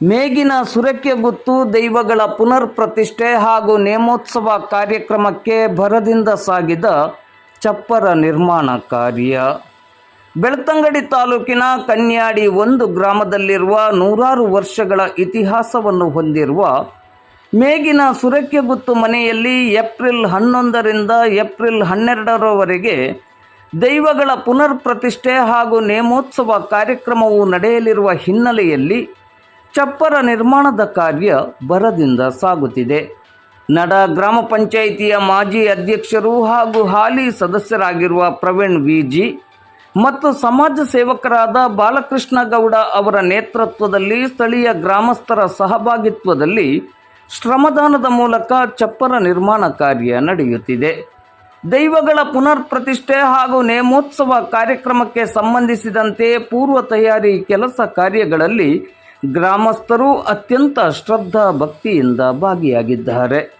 ಮೇಗಿನ ಸುರಕ್ಕೆ ಗುತ್ತು ದೈವಗಳ ಪುನರ್ ಪ್ರತಿಷ್ಠೆ ಹಾಗೂ ನೇಮೋತ್ಸವ ಕಾರ್ಯಕ್ರಮಕ್ಕೆ ಭರದಿಂದ ಸಾಗಿದ ಚಪ್ಪರ ನಿರ್ಮಾಣ ಕಾರ್ಯ. ಬೆಳ್ತಂಗಡಿ ತಾಲೂಕಿನ ಕನ್ಯಾಡಿ ಒಂದು ಗ್ರಾಮದಲ್ಲಿರುವ ನೂರಾರು ವರ್ಷಗಳ ಇತಿಹಾಸವನ್ನು ಹೊಂದಿರುವ ಮೇಗಿನ ಸುರಕ್ಕೆ ಗುತ್ತು ಮನೆಯಲ್ಲಿ ಏಪ್ರಿಲ್ ಹನ್ನೊಂದರಿಂದ ಏಪ್ರಿಲ್ ಹನ್ನೆರಡರವರೆಗೆ ದೈವಗಳ ಪುನರ್ ಪ್ರತಿಷ್ಠೆ ಹಾಗೂ ನೇಮೋತ್ಸವ ಕಾರ್ಯಕ್ರಮವು ನಡೆಯಲಿರುವ ಹಿನ್ನೆಲೆಯಲ್ಲಿ ಚಪ್ಪರ ನಿರ್ಮಾಣದ ಕಾರ್ಯ ಬರದಿಂದ ಸಾಗುತ್ತಿದೆ. ನಡ ಗ್ರಾಮ ಪಂಚಾಯಿತಿಯ ಮಾಜಿ ಅಧ್ಯಕ್ಷರು ಹಾಗೂ ಹಾಲಿ ಸದಸ್ಯರಾಗಿರುವ ಪ್ರವೀಣ್ ವಿಜಿ ಮತ್ತು ಸಮಾಜ ಸೇವಕರಾದ ಬಾಲಕೃಷ್ಣ ಗೌಡ ಅವರ ನೇತೃತ್ವದಲ್ಲಿ ಸ್ಥಳೀಯ ಗ್ರಾಮಸ್ಥರ ಸಹಭಾಗಿತ್ವದಲ್ಲಿ ಶ್ರಮದಾನದ ಮೂಲಕ ಚಪ್ಪರ ನಿರ್ಮಾಣ ಕಾರ್ಯ ನಡೆಯುತ್ತಿದೆ. ದೈವಗಳ ಪುನರ್ ಪ್ರತಿಷ್ಠೆ ಹಾಗೂ ನೇಮೋತ್ಸವ ಕಾರ್ಯಕ್ರಮಕ್ಕೆ ಸಂಬಂಧಿಸಿದಂತೆ ಪೂರ್ವ ತಯಾರಿ ಕೆಲಸ ಕಾರ್ಯಗಳಲ್ಲಿ ಗ್ರಾಮಸ್ಥರು ಅತ್ಯಂತ ಶ್ರದ್ಧಾ ಭಕ್ತಿಯಿಂದ ಭಾಗಿಯಾಗಿದ್ದಾರೆ.